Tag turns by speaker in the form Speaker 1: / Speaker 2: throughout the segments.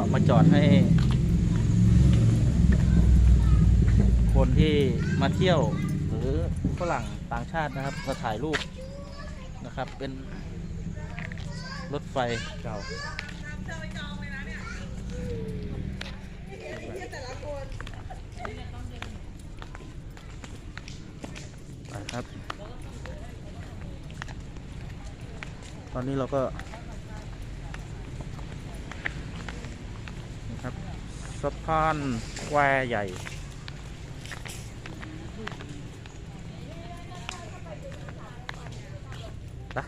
Speaker 1: ็มาจอดให้ คนที่มาเที่ยวหรือฝรั่งต่างชาตินะครับมาถ่ายรูปนะครับ เป็นรถไฟเก่าไปครับ ตอนนี้เราก็นะครับ สะพานแควใหญ่ไป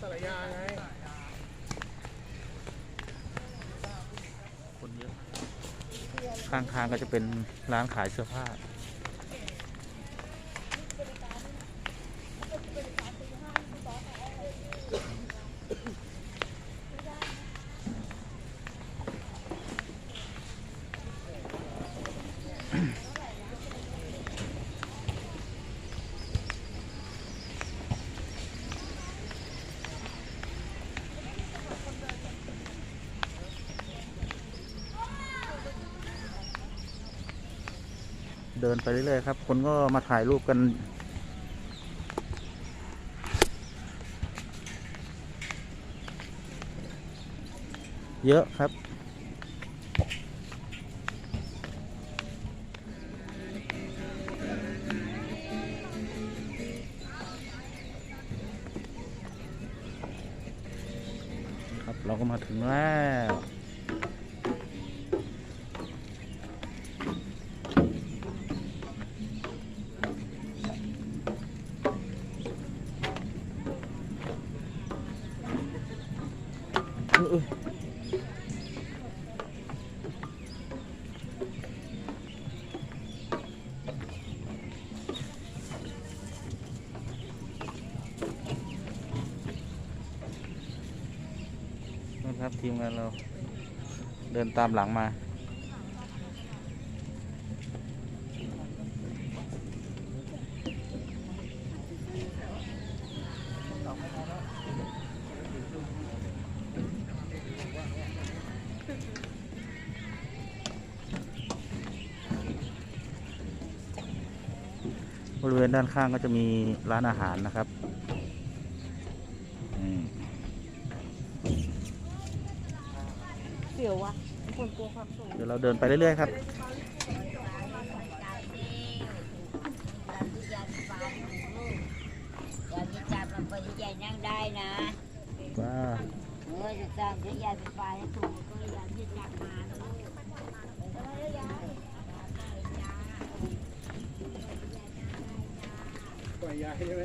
Speaker 2: สารยาไง
Speaker 1: คนเยอะข้างทางก็จะเป็นร้านขายเสื้อผ้า เดินไปเรื่อยๆครับ คนก็มาถ่ายรูปกัน เยอะครับ ครับเราก็มาถึงแล้ว ออเออนั่ครับทีมงานเรา เดินตามหลังมา บริเวณด้านข้างก็จะมีร้านอาหารนะครับอืม
Speaker 3: เสียววะคนกลัวความสูง
Speaker 1: เดี๋ยวเราเดินไปเรื่อยๆครับ
Speaker 4: อยากจะจับมันไปที่ใหญ่นั่งได้นะ
Speaker 1: ว้า
Speaker 4: เออจะสร้างที่ใหญ่ไฟฟ้าให้ถูกก็อยากจะจับมาลูก
Speaker 2: ปล่ อยยายใช่ไหม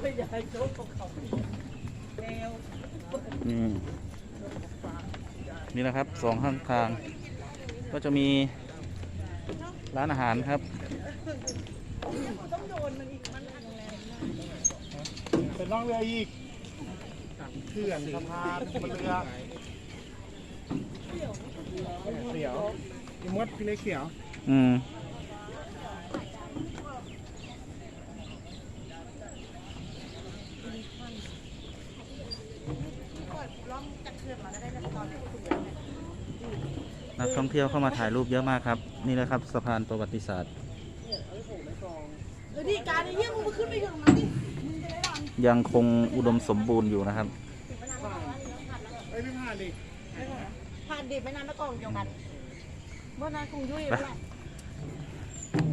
Speaker 3: ไม่อยากให้โจ๊กของเขาแมว
Speaker 1: อืมนี่นะครับสองข้างทาง ก็จะมีร้านอาหารครับ
Speaker 3: ต้องโดนมันอีกมันอันแรง
Speaker 2: เป็นร่องเรืออีกเขื่อนสะพานบนเรือเขียวพี่มดพี่เล็กเขียว
Speaker 1: อืม
Speaker 3: ล้อมจากเขื่อนมาได้ตอนนี้
Speaker 1: นักท่องเที่ยวเข้ามาถ่ายรูปเยอะมากครับ นี่นะครับสะพานประวัติศาสตร์
Speaker 3: เออดีการไอ้เหี้ยมึงมาขึ้นไปถึงมันดิมึงจะได้หลัง
Speaker 1: ยังคงอุดมสมบูรณ์อยู่นะครับ
Speaker 2: เอ้ยไม่ผ่านดิ
Speaker 3: ผ่านดิบไปนานแล้วก็เดียวกันเมื่อนานคงยุ่ย
Speaker 1: ไป
Speaker 3: แล้ว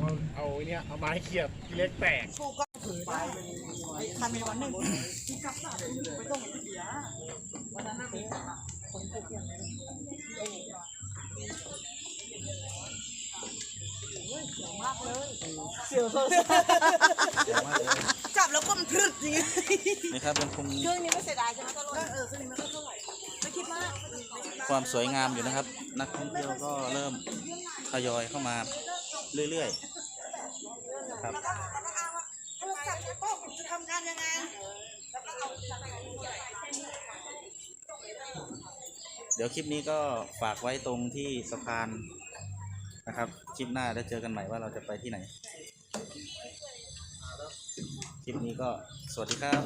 Speaker 2: เอาเอาไอ้เนี่ยเอาไม้เขียบพี่เล็กแตก
Speaker 3: กูก็ถือได้ทำในวันหนึ่ง เสียวันนั้นน่ะมีคนไปเกี่ยวเลยเสียวมากเลยเสียวสุดจับแล้วก็มันพรึดอย่างงี้
Speaker 1: นี่ครับยังคง
Speaker 3: ช่วงนี้ไม่เสียดายใช่ไหมตลอดเออช่วงนี้ไม่ค่อยเท่าไหร่ไม่คิดมากไม่คิดมาก
Speaker 1: ความสวยงามอยู่นะครับ นักท่องเที่ยวก็เริ่มทยอยเข้ามาเรื่อยๆครับ
Speaker 3: แล้วก็อ้างว่าโทรศัพท์จะโต๊ะจะทำงานยังไงแล้วก็เอาจับไป
Speaker 1: เดี๋ยวคลิปนี้ก็ฝากไว้ตรงที่สะพาน นะครับคลิปหน้าได้เจอกันใหม่ว่าเราจะไปที่ไหน คลิปนี้ก็สวัสดีครับ